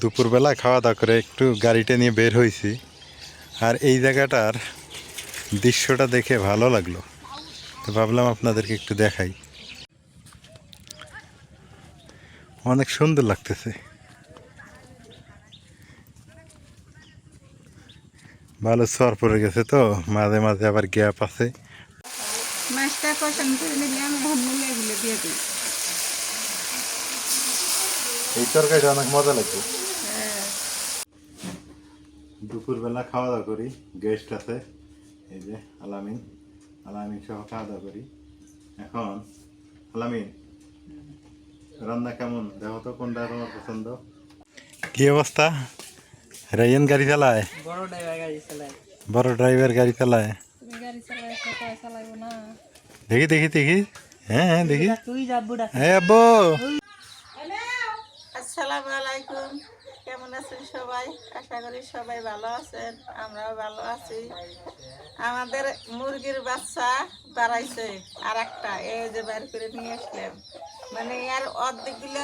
দুপুরবেলা খাওয়া দাওয়া করে একটু গাড়িটা নিয়ে বের হয়েছি আর এই জায়গাটার দৃশ্যটা দেখে ভালো লাগল। তো ভাবলাম আপনাদেরকে একটু দেখাই। অনেক সুন্দর লাগতেছে। ভালো সর পড়ে গেছে তো মাঝে মাঝে আবার গ্যাপ আছে। মাছটা কষানো করে নিলে এখন মূলে দিয়ে দিই। এই তরকারিটা অনেক মজা লাগবে দুপুরবেলা খাওয়া দাওয়া করি গেস্ট আছে এই যে আলামিন। আলামিন সহ খাওয়া দাওয়া করি। এখন আলামিন রান্না কেমন? দেখো তো কোনটা তোমার পছন্দ। কি অবস্থা? রাইয়ান গাড়ি চালায়? বড় ড্রাইভার গাড়ি চালায়। বড় ড্রাইভার গাড়ি চালায়? তুমি গাড়ি চালায় চালাইবো না। দেখি দেখি দেখি। হ্যাঁ হ্যাঁ দেখি। তুই যাব হ্যাঁ আব্বু। আসসালামু আলাইকুম। কেমন আছেন সবাই? আশা করি সবাই ভালো আছেন, আমরাও ভালো আছি। আমাদের মুরগির বাচ্চা বাড়াইছে আর একটা এই যে বের করে নিয়ে আসলাম। মানে আর অর্ধেকগুলা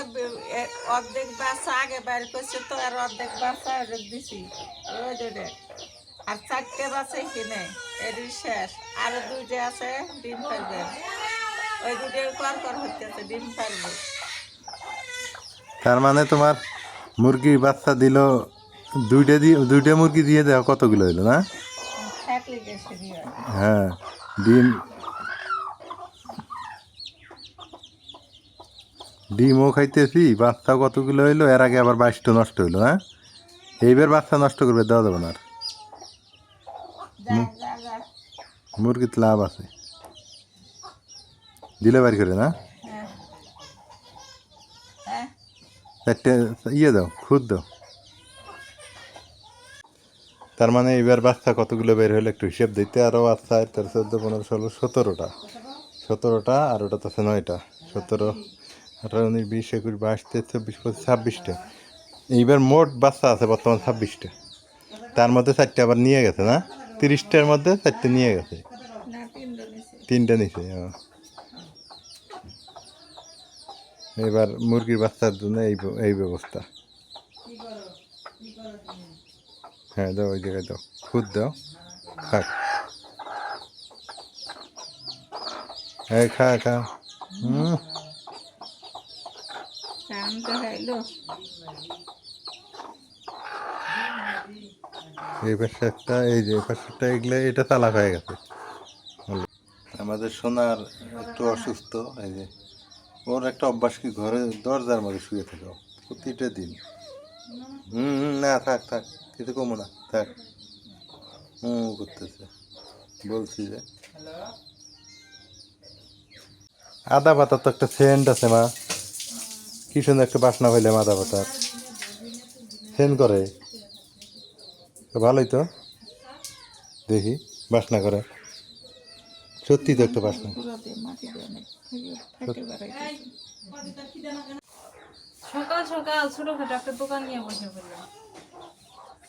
অর্ধেক বাচ্চা আগে বের করছে তো আর অর্ধেক বাচ্চা দিছি। আর চারটে বাচ্চা কিনে এটি শেষ। আর দুইটা আছে ডিম পারবে। ওই দুটো কর কর হচ্ছে ডিম পারবে। তার মানে তোমার মুরগির বাচ্চা দিল দুইটা দিয়ে দুইটা মুরগি দিয়ে দেওয়া কতগুলো হইল না? হ্যাঁ ডিম ডিমও খাইতেছি বাচ্চা কতগুলো হইল এর আগে আবার বাইশটা নষ্ট হইল হ্যাঁ? এইবার বাচ্চা নষ্ট করবে দেওয়া যাবে না আর। মুরগিতে লাভ আছে। দিলে বাড়ি করে না হ্যাঁ হ্যাঁ চারটে ইয়ে দাও খুদ দাও। তার মানে এবার বাচ্চা কতগুলো বের হলো একটু হিসেব দিতে। আরও বাচ্চা তেরো চোদ্দ পনেরো ষোলো সতেরোটা। সতেরোটা আর ওটা তো আছে নয়টা। সতেরো আঠারো উনিশ বিশ একুশ বাইশ তেইশ চব্বিশ পঁচিশ ছাব্বিশটা। এইবার মোট বাচ্চা আছে বর্তমান ছাব্বিশটা। তার মধ্যে চারটে আবার নিয়ে গেছে না? তিরিশটার মধ্যে চারটে নিয়ে গেছে। তিনটে নিছে। তিনটা এবার মুরগির বাচ্চার জন্য এই এই ব্যবস্থা। হ্যাঁ দাও, ওই জায়গায় দাও। খুদ দাও, খাক। হ্যাঁ খা খা। হুম। এই পাশে একটা এই যে পাশে একটা এগুলো, এটা চালাক হয়ে গেছে। আমাদের সোনার একটু অসুস্থ, এই যে। ওর একটা অভ্যাস কি? ঘরে দরজার মধ্যে শুয়ে থাকে প্রতিটা দিন। হুম না, থাক থাক কিছু কমো না, থাক। হুম করতেছে। বলছি যে। আদা পাতার তো একটা সেন্ট আছে, মা। কি সুন্দর একটা বাসনা হইলাম আদা পাতার। সেন্ট করে। ভালোই তো। দেখি, বাসনা করে। সত্যি তো একটা বাসনা পুরোতে মাটি দিয়ে অনেক থাকে বেড়াইতেছে সকাল সকাল ছোটখাটো একটা দোকান নিয়ে বসে পড়লাম।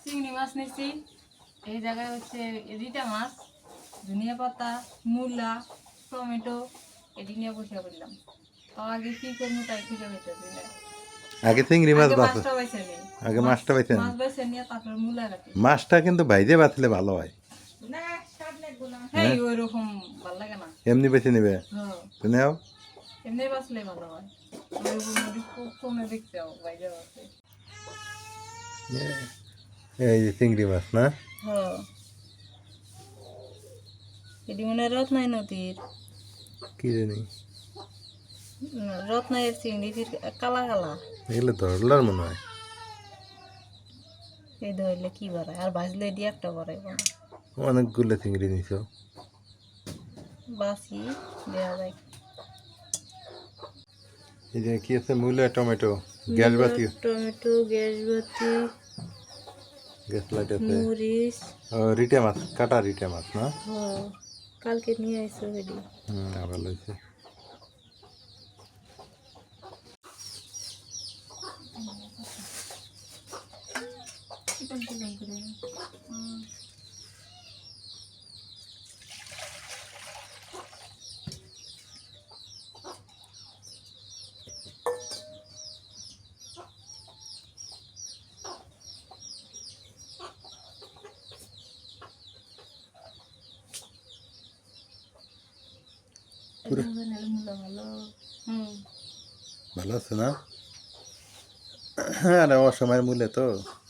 চিংড়ি মাছ নিয়েছি এই জায়গায় হচ্ছে রিটা মাছ ধনিয়া পাতা মূলা টমেটো এটি নিয়ে বসে পড়লাম। তো আগে কি করব তাই খুঁজে পেতেছি না। আগে চিংড়ি মাছ বেছে আগে মাছটা বাইতে মাছ বেছে নিয়ে তারপর মূলা রাখি মাছটা কিন্তু বাইরে বাঁচলে ভালো হয়। না এমনি বেছে নেবে? হ্যাঁ। নেও। এমনি বাঁচলে ভালো হয়। ওই রকম একটু খুব কমে দেখতে হবে বাইরে আছে। এই যে চিংড়ি মাছ না? হ্যাঁ। এটি মনে হয় রত্নাই নদীর। কি জানি। চিংড়ি কালা কালা। এগুলো ধরলার মনে হয়। এই ধরলে কি বাড়ায়? আর ভাজলে দিয়ে একটা বাড়ায় অনেকগুলো চিংড়ি নিছ। কি আছে? মূলা টমেটো গ্যাস বাতি। টমেটো গ্যাস বাতি গ্যাস লাইট আছে। মরিচ। রিটে মাছ কাটা রিটে মাছ না? কালকে নিয়ে আইছো রেডি। হুম আবার লইছে। ভালো হুম ভালো আছে না আরে অসময়ের মূলে তো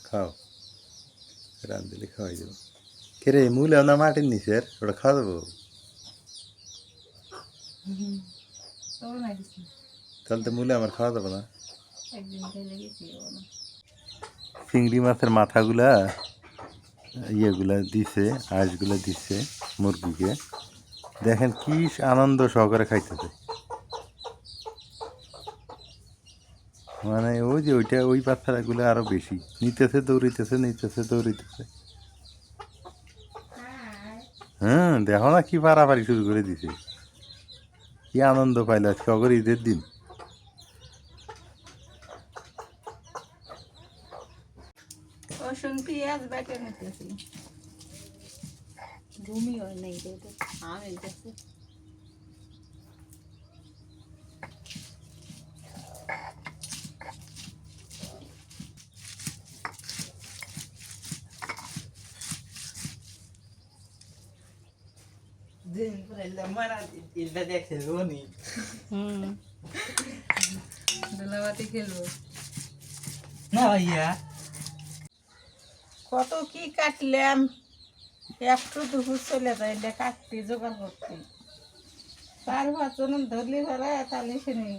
খাও রান্ধলে খাওয়াই দেবো কে রে মূলে না মাটির নিচের ওটা খাওয়া দেবো তাহলে তো মূলে আমার খাওয়া ও না চিংড়ি মাছের মাথাগুলা ইয়েগুলা দিছে আঁশগুলা দিছে মুরগিকে দেখেন কি আনন্দ সহকারে খাইতেছে মানে ওই যে ওইটা, ওই বাচ্চাগুলো আরও বেশি। নিতেছে, দৌড়িতেছে নিতেছে, দৌড়িতেছে। হ্যাঁ দেখো না কি পারাপারি শুরু করে দিছে। কি আনন্দ পাইলো আজকে, অগর ঈদের দিন। নিতেছি। রে তো আমি গেছে হুম। দোলাবাতি খেলব কত কি কাটলাম? একটু দুপুর চলে যায় এটা কাটতে জোগাড় করতে। চার পাঁচজন ধরলি ভরা তাহলে শুনি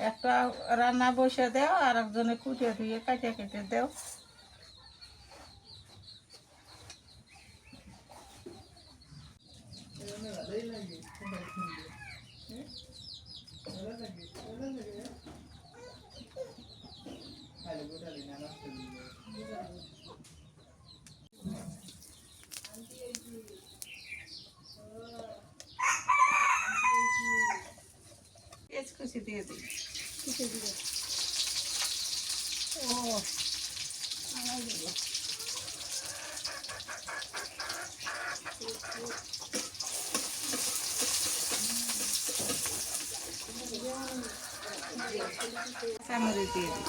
একটা রান্না বসে দেও আর একজনে কুটে ধুয়ে কাটে কেটে দেও। পেঁয়াজ কুচি দিয়ে দিই কুচি দিয়ে ও আমার দেবো। কাঁচামরিচ দিয়ে দিই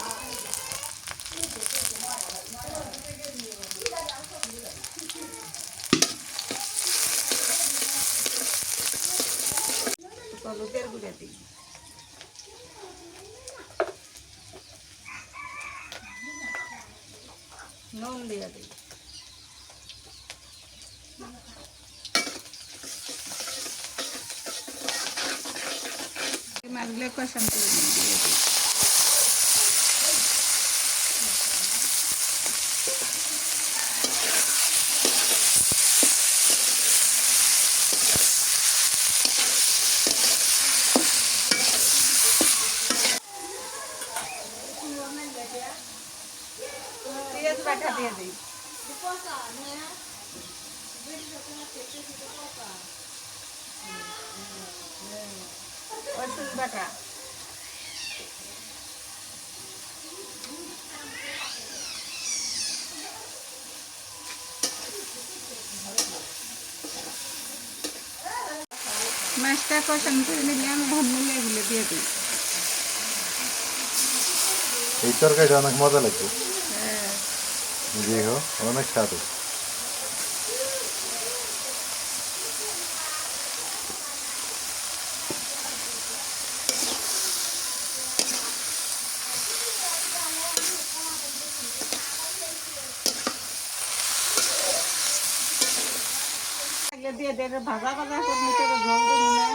হলুদের গুঁড়ে দিই নুন দিয়ে দিই মাছগুলো কষান করে নিই, দিয়ে দিই পেঁয়াজ বাটা দিয়ে দিই মাছটা কষান করে নিলে আমি ধন্যলে এগুলো দিয়ে দিই। এই তরকারিটা অনেক মজা লাগবে হ্যাঁ। যে হোক অনেক স্বাদ। দিয়ে এটা ভাজা ভাজা করে নিতে হবে, ঝোল দিবি না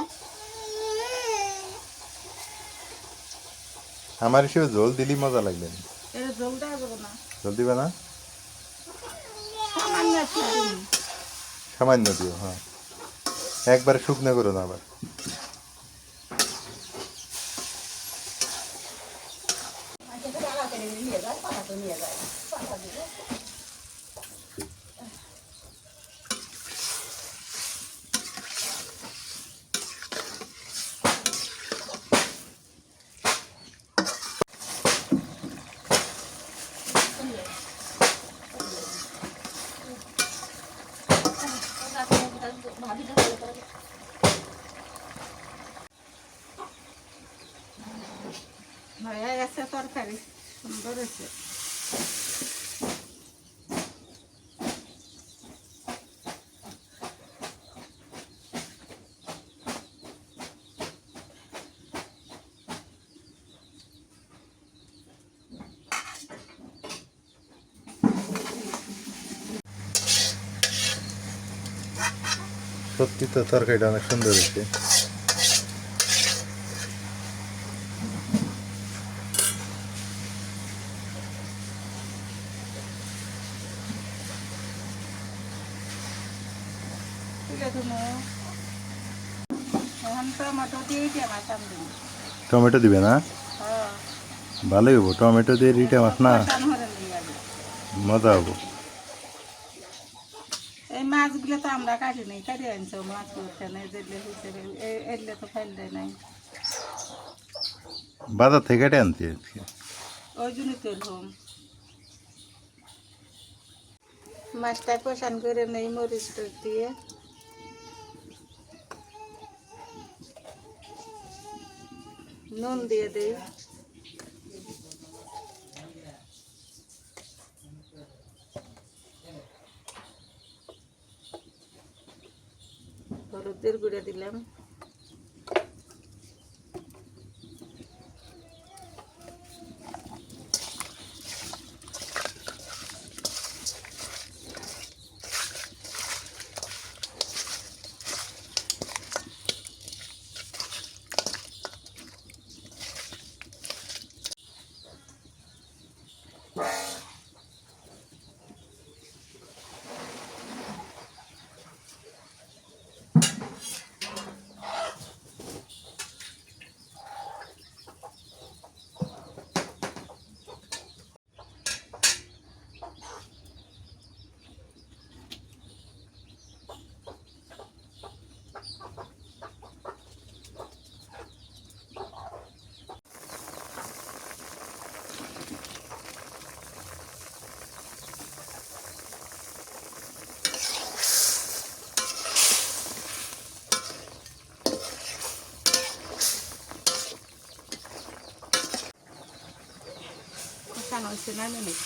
আমার হিসেবে জল দিলি মজা লাগবে। জল দিবে না? সামান্য একটু দিবি। সামান্য দিও হ্যাঁ। একবার শুকনো করো না আবার হয়ে গেছে তরকারি সুন্দর হয়েছে সত্যি তো তরকারিটা অনেক সুন্দর হয়েছে। টমেটো দিয়ে দিয়ে মাছাম দিন টমেটো দিবে না? হ্যাঁ। ভালোই হব টমেটো দিয়ে রিটা মাছ না? মজা হব এই মাছগুলো তো আমরা কাটি নাই কাটি আনছো মাছ করতে নাই যেগুলো হিসেবে এলে তো ফেললে নাই। বাজার থেকে কেটে আজকে? ওই জন্য তেল হোম মাছটা কষান করে নেই মরিচ দিয়ে। নুন দিয়ে দিই। গুঁড়ে দিলাম। কষানো হয়েছে না মিনিট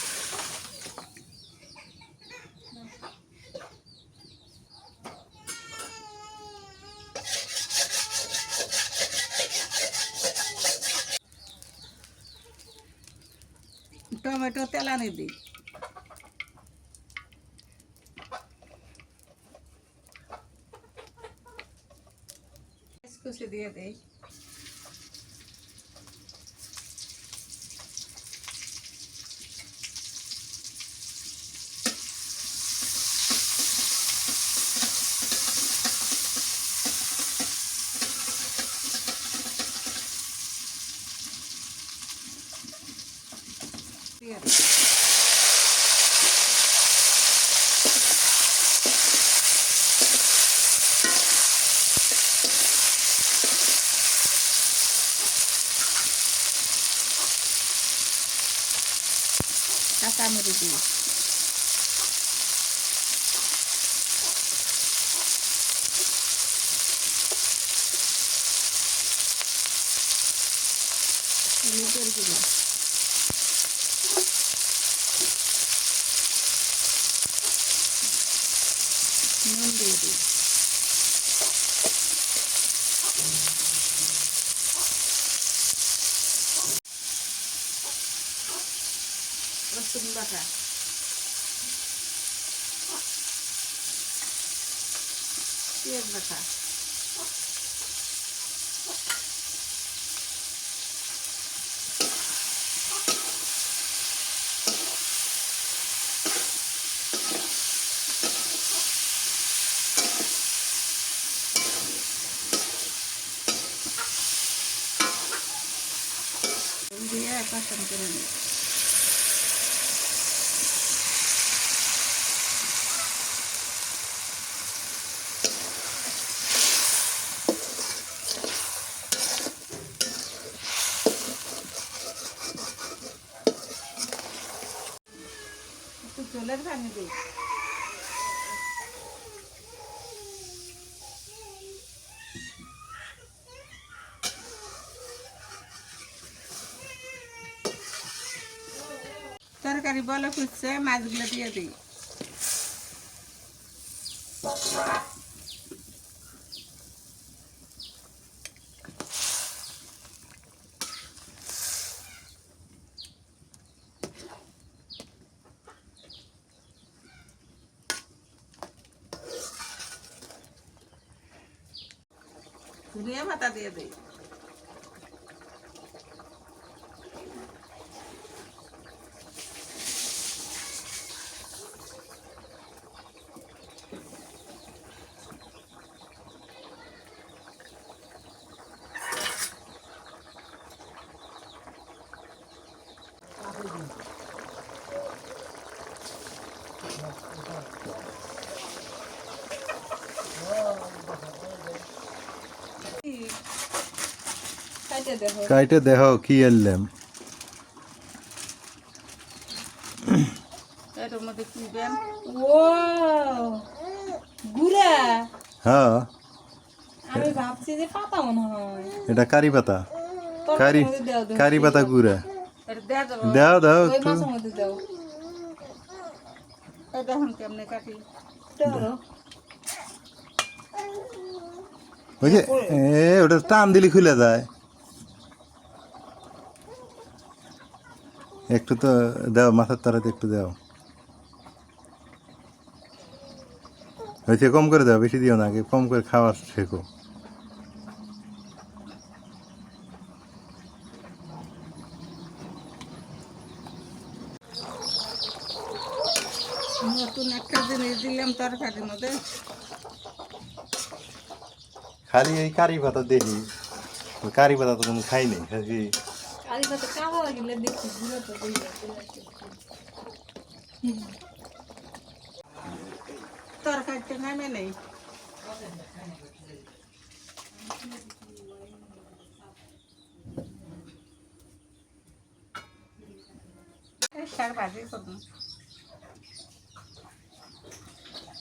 টমেটো তেলানি দিই কুচি দিয়ে দেই দিয়ে দিই কাঁচামরিচ দিই হলুদের গুঁড়ো নুন দিয়ে দিই রসুন বাটা পেঁয়াজ বাটা দিয়ে কষান করে নিই পানি দিই তরকারি বলে খুঁজছে মাছগুলো দিয়ে দিই। পাতা দিয়ে দিই খাইতে দেখো কাইটে দেখো কি এললাম? এটার মধ্যে কি দেন? ও গুড়া। হ্যাঁ। আমি ভাবছি যে পাতা মনে হয়। এটা কারি পাতা। কারি মধ্যে দাও দাও। কারি পাতা গুঁড়া। দাও দাও। একটু। দেখুন কেমনে কাটি। ওই যে ওটা টান দিলে খুলে যায়। একটু তো দাও মাথার তারাতে একটু দাও। হয়েছে কম করে দাও বেশি দিও না আগে কম করে খাওয়া শেখো। নতুন একটা জিনিস দিলাম তরকারির মধ্যে। খালি এই কারি পাতা দেখি কারি পাতা তো কোনো খাই নেই খালি কারি পাতা লাগলে তো নামে নেই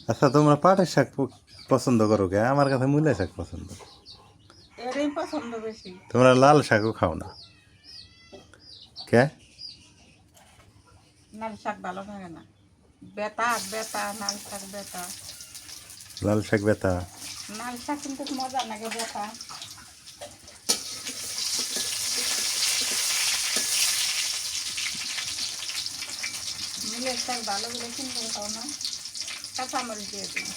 আচ্ছা তোমরা পাটের শাক পছন্দ করো কে আমার কাছে মূলা শাক পছন্দ তোমরা লাল শাকও খাও না কে? লাল শাক ভালো লাগে না। বেতা বেতা লাল শাক বেতা। লাল শাক বেতা? লাল শাক কিন্তু মজা লাগে বেতা। মিলের শাক ভালো কিনতে খাও না। কাঁচামরিচ দিয়ে দিন।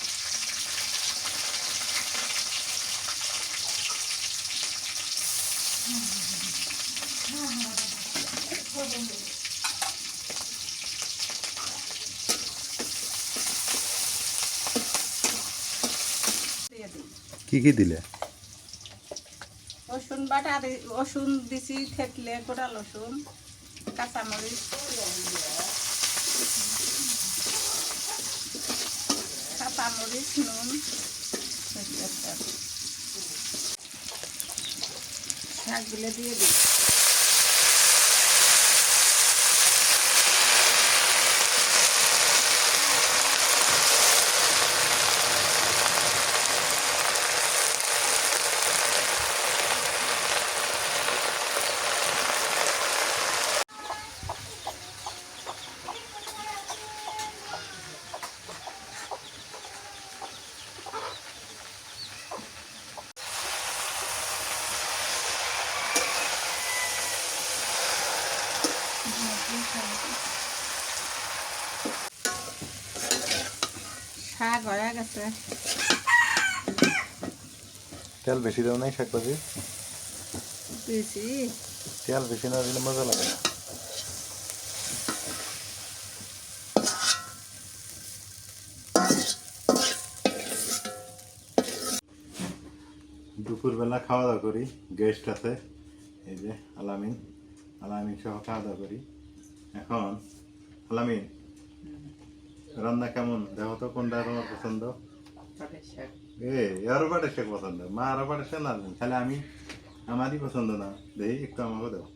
কি কি দিলে? রসুন বাটা রসুন দিছি থেতলে গোটা রসুন, কাঁচামরিচ কাঁচামরিচ, নুন শাকগুলো দিয়ে দিই শাক হয়ে গেছে তেল বেশি দাও নাই শাক ভাজি দিয়েছি তেল বেশি না দিলে মজা লাগে না। দুপুরবেলা খাওয়া দাওয়া করি গেস্ট আছে এই যে আলামিন। আলামিন সহ খাওয়া দাওয়া করি। এখন আলামিন রান্না কেমন? দেখো তো কোনটা তোমার পছন্দ? এ পাটের শাক পছন্দ, মা আরও পাটের শাক না। খালি আমি আমারই পছন্দ না। দেখি একটু আমাকে দাও।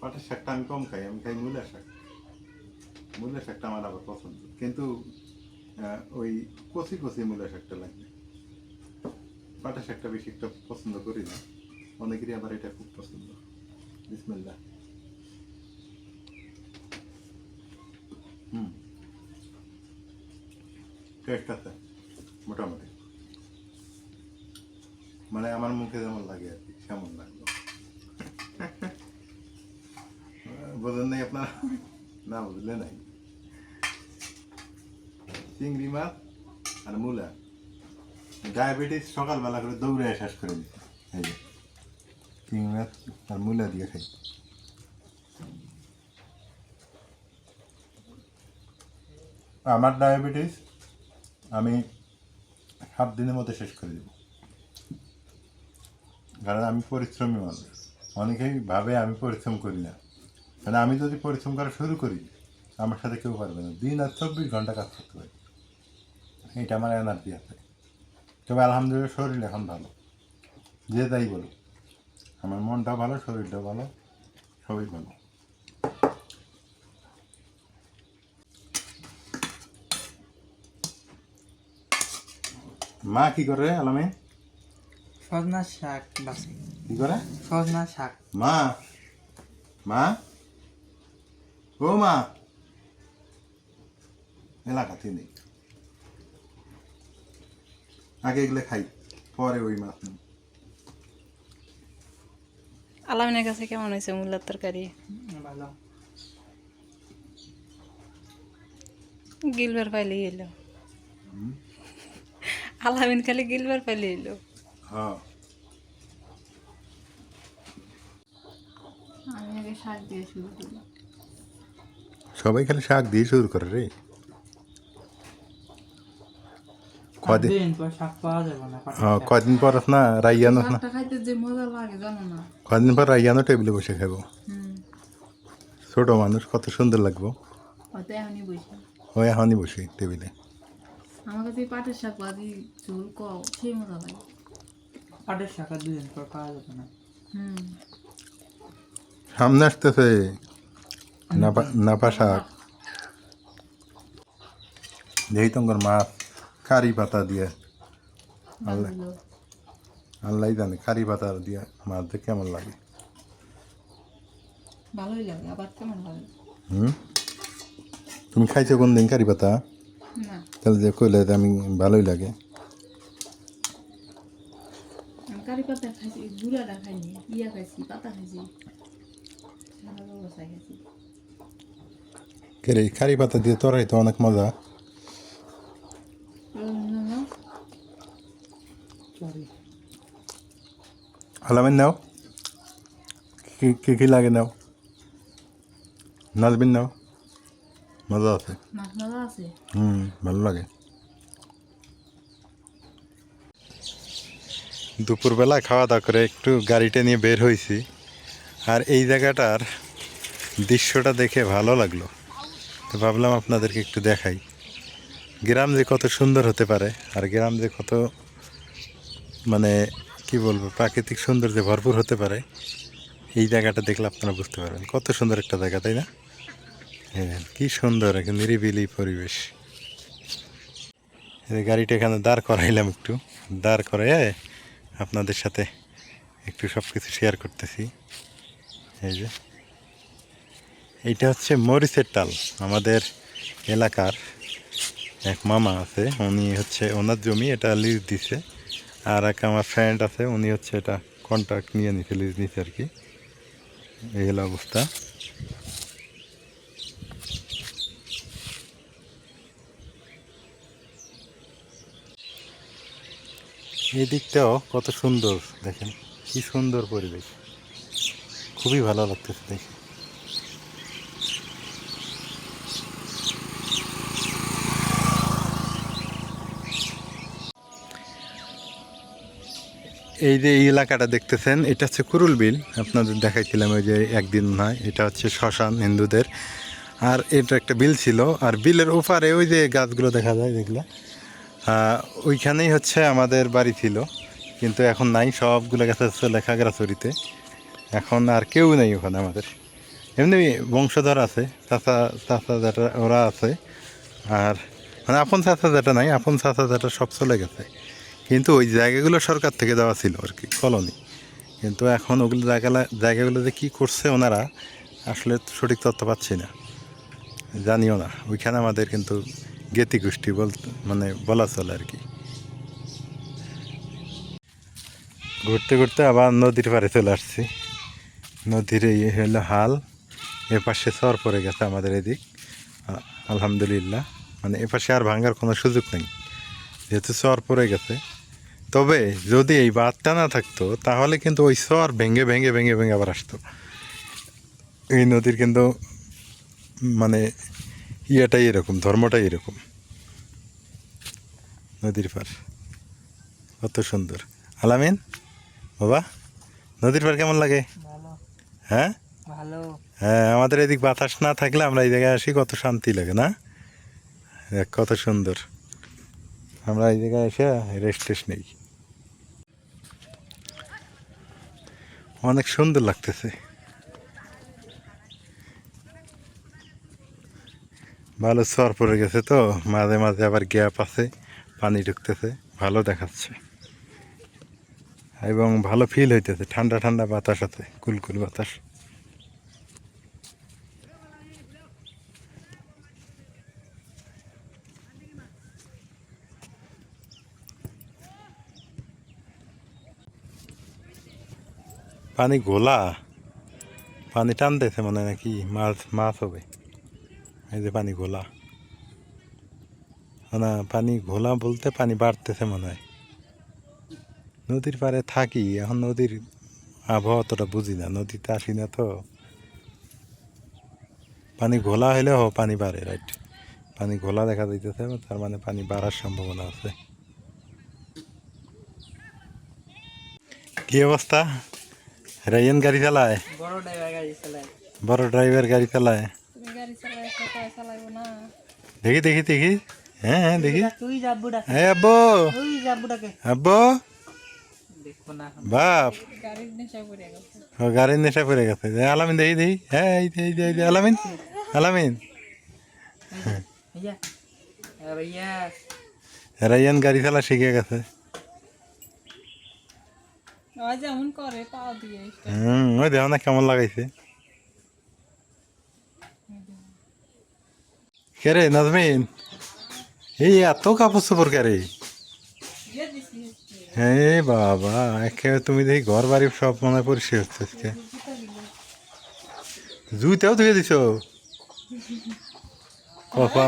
পাটের শাকটা আমি কম খাই, আমি খাই মূলা শাক। মূলা শাকটা আমার আবার পছন্দ। কিন্তু ওই কচি কচি মূলা শাকটা লাগবে। পাটের শাকটা বেশি একটা পছন্দ করি না। অনেকেরই আবার এটা খুব পছন্দ। বিসমিল্লাহ। হুম। টেস্ট আছে মোটামুটি। মানে আমার মুখে যেমন লাগে আর কি, সেমন লাগল। বোঝেন নাই আপনার? না, বুঝলে নাই। চিংড়ি মাছ আর মূলা। ডায়াবেটিস সকালবেলা করে দৌড়ে শেষ করে দিচ্ছে এই যে, চিংড়ি মাছ আর মূলা দিয়ে খাই। আমার ডায়াবেটিস আমি সাত দিনের মধ্যে শেষ করে দেব। কারণ আমি পরিশ্রমী মানুষ। অনেকেই ভাবে আমি পরিশ্রম করি না। মানে আমি যদি পরিশ্রম করা শুরু করি, আমার সাথে কেউ পারবে না। দিন আর চব্বিশ ঘণ্টা কাজ করতে পারি। এটা আমার এনার্জি আছে। তবে আলহামদুলিল্লাহ শরীর এখন ভালো। যে তাই বলো আমার মনটাও ভালো, শরীরটাও ভালো, সবই ভালো। মা কি করে আলামে? সজনা শাক বাসে কি করে? সজনা শাক। মা? মা? ও মা! এলাকাতে নেই আগে এগুলো খাই পরে ওই মাছ। আলামিনের কাছে কেমন হয়েছে মূলার তরকারি? ভালো। গিলবার পাইলে এলো আলামিন খালি গিলবার এলো হ্যাঁ। আমি আগে শাক দিয়ে শুরু করি। সবাই খালি শাক দিয়ে শুরু করে রে। কদিন দিন পর শাক পাওয়া যাবে না পাটের হ্যাঁ। কদিন পর না রাইয়ানো না? শাকটা খাইতে যে মজা লাগে জানো না? কদিন পর রাইয়ানো টেবিলে বসে খাব? ছোট মানুষ কত সুন্দর লাগবো। ওই এখনই বসি। টেবিলে আমার কাছে পাটের শাক বাদি ঝোল কও সেই মজা লাগে। পাটের শাক আর দুদিন পর পাওয়া যাবে না। হুম। সামনে আসতেছে নাপা শাক। তোমার মাছ কারি পাতা দিয়ে। আল্লাহ আল্লাহ জানে কারি পাতা দিয়ে মাছ দিয়ে কেমন লাগে। ভালোই লাগে আবার কেমন লাগে? হুম? তুমি খাইছো কোন দিন কারি পাতা? তাহলে যে কইলে আমি ভালোই লাগে। কারি পাতা খাইছি গুড়াটা খাইনি ইয়া খাইছি পাতা খাইছি। সাদা বসাই খাইছি। কে রে কারি পাতা দিয়ে তরাই তো অনেক মজা। আলামিন নাও। কি কি কি লাগে নাও? নাচবিন নাও। মজা আছে মাছ মজা আছে হুম ভালো লাগে দুপুরবেলা খাওয়া দাওয়া করে একটু গাড়িটা নিয়ে বের হয়েছি আর এই জায়গাটার দৃশ্যটা দেখে ভালো লাগল। তো ভাবলাম আপনাদেরকে একটু দেখাই। গ্রাম যে কত সুন্দর হতে পারে আর গ্রাম যে কত মানে কি বলব প্রাকৃতিক সৌন্দর্যে ভরপুর হতে পারে এই জায়গাটা দেখলে আপনারা বুঝতে পারবেন। কত সুন্দর একটা জায়গা তাই না? হ্যাঁ কি সুন্দর, একটা নিরিবিলি পরিবেশ। গাড়িটা এখানে দাঁড় করাইলাম একটু। দাঁড় করে আপনাদের সাথে একটু সব কিছু শেয়ার করতেছি। এই যে। এইটা হচ্ছে মরিচের টাল আমাদের এলাকার এক মামা আছে, উনি হচ্ছে ওনার জমি এটা লিজ দিছে। আর এক আমার ফ্রেন্ড আছে, উনি হচ্ছে এটা কন্ট্রাক্ট নিয়ে নিছে লিজ নিছে আর কি। এই হলো অবস্থা। এই দিকটাও কত সুন্দর, দেখেন, কি সুন্দর পরিবেশ। খুবই ভালো লাগতেছে দেখে। এই যে এই এলাকাটা দেখতেছেন, এটা হচ্ছে কুরুল বিল আপনাদের দেখাইছিলাম ওই যে একদিন নয় এটা হচ্ছে শ্মশান হিন্দুদের। আর এটা একটা বিল ছিল, আর বিলের ওপারে ওই যে গাছগুলো দেখা যায় যেগুলো ওইখানেই হচ্ছে আমাদের বাড়ি ছিল। কিন্তু এখন নাই, সবগুলো গাছ হচ্ছে লেখাগ্রাচুরিতে এখন আর কেউ নেই ওখানে আমাদের। এমনি বংশধর আছে, চাচা চাচা যেটা ওরা আছে। আর মানে আপন চাচা যেটা নাই, আপন চাচা যেটা সব চলে গেছে। কিন্তু ওই জায়গাগুলো সরকার থেকে দেওয়া ছিল আর কি, কলোনি। কিন্তু এখন ওগুলো জায়গা জায়গাগুলো যে কী করছে ওনারা, আসলে সঠিক তথ্য পাচ্ছি না। জানিও না। ওইখানে আমাদের কিন্তু জ্ঞাতি গোষ্ঠী বলতে মানে বলা চলে আর কি। ঘুরতে ঘুরতে আবার নদীর পাড়ে চলে আসছি। নদীর এই হলো হাল, এ পাশে চর পড়ে গেছে আমাদের এদিক। আলহামদুলিল্লাহ। মানে এ পাশে আর ভাঙার কোনো সুযোগ নেই। যেহেতু চর পড়ে গেছে। তবে যদি এই বাঁধটা না থাকতো, তাহলে কিন্তু ওই সর ভেঙে ভেঙে ভেঙে ভেঙে আবার আসতো। এই নদীর কিন্তু মানে ইয়েটাই এরকম ধর্মটাই এরকম। নদীর পার। কত সুন্দর। আলামিন? বাবা? নদীর পার কেমন লাগে? হ্যাঁ? হ্যাঁ আমাদের এদিক বাতাস না থাকলে আমরা এই জায়গায় আসি কত শান্তি লাগে না? দেখ কত সুন্দর। আমরা এই জায়গায় এসে রেস্ট টেস্ট নেই। অনেক সুন্দর লাগতেছে। ভালো সর পড়ে গেছে তো, মাঝে মাঝে আবার গ্যাপ আছে, পানি ঢুকতেছে, ভালো দেখাচ্ছে। এবং ভালো ফিল হইতেছে, ঠান্ডা ঠান্ডা বাতাস আছে কুলকুল বাতাস। পানি ঘোলা, পানি টানতেছে মানে নাকি, মাছ মাছ হবে। এই যে পানি ঘোলা। না পানি ঘোলা বলতে পানি বাড়তেছে মনে হয়। নদীর পাড়ে থাকি এখন নদীর আবহাওয়া অতটা বুঝি না নদীতে আসি না তো। পানি ঘোলা হলেও পানি বাড়ে রাইট। পানি ঘোলা দেখা যাইতেছে তার মানে পানি বাড়ার সম্ভাবনা আছে। কি অবস্থা? রাইয়ান গাড়ি চালায়? বড় ড্রাইভার গাড়ি চালায়। বড় ড্রাইভার গাড়ি চালায়? দেখি দেখি দেখি। হ্যাঁ হ্যাঁ দেখি। তুই যাব ডাকে হ্যাঁ আব্বু। তুই যাব ডাকে আব্বু। বাপ। গাড়ির নেশা পড়ে গেছে। ও গাড়ির নেশা পড়ে গেছে আলামিন দেখি দেখি। হ্যাঁ এই এই এই আলামিন। আলামিন। হ্যাঁ রাইয়ান গাড়ি চালা শিখে গেছে। হুম ওই দেখো না কেমন লাগাইছে। কে রে নাজমিন? এই এত কাপড় চোপড় কে রে দিয়ে দিছি হ্যাঁ বাবা, একেবারে তুমি দেখি ঘর বাড়ি সব মনে পরিষ্কার হচ্ছে আজকে। ধুয়ে দিছো? কপা।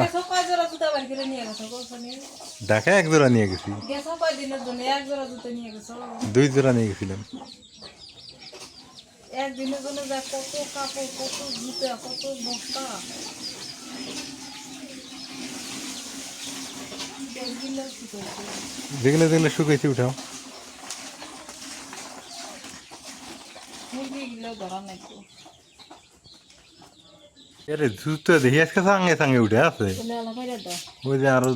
করে ঢাকা এক জোড়া নিয়ে গেছি। এক দুই জোড়া নিয়ে গেছিলাম। একদিনের জন্য কত কাপড় কত জুতা, কত বস্তা একদিনের কি করছে যেগুলো যেগুলো শুকাইছি উঠাও। আরে জুতো দেখি আজকে সাঙ্গে সাঙ্গে উঠে আছে। তাহলে আলা ওই যে আরও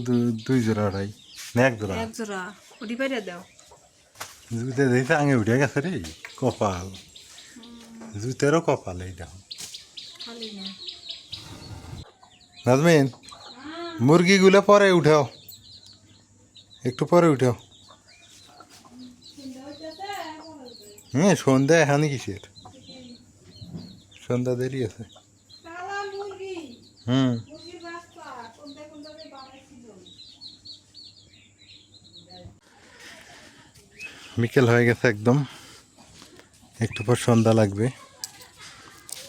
দুই জোড়া ওটাই না এক জোড়া? এক জোড়া ওটি পাইরা দাও। জুতো দেখি সাঙ্গে উঠে গেছে রে কপাল। জুতেরও কপাল নাজমিন মুরগিগুলো পরে উঠাও। একটু পরে উঠাও হ্যাঁ সন্ধ্যা এখানে কিসের? সন্ধ্যা দেরি আছে। হুম। বিকেল হয়ে গেছে একদম। একটু পর সন্ধ্যা লাগবে।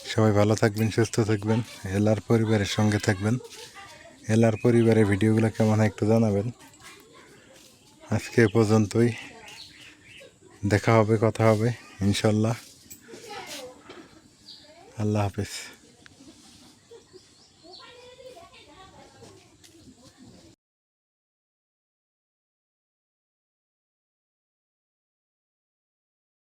সবাই ভালো থাকবেন, সুস্থ থাকবেন। এলার পরিবারের সঙ্গে থাকবেন। এলার পরিবারের ভিডিওগুলো কেমন হয় একটু জানাবেন। আজকে পর্যন্তই। দেখা হবে কথা হবে ইনশাল্লাহ। আল্লাহ হাফিজ।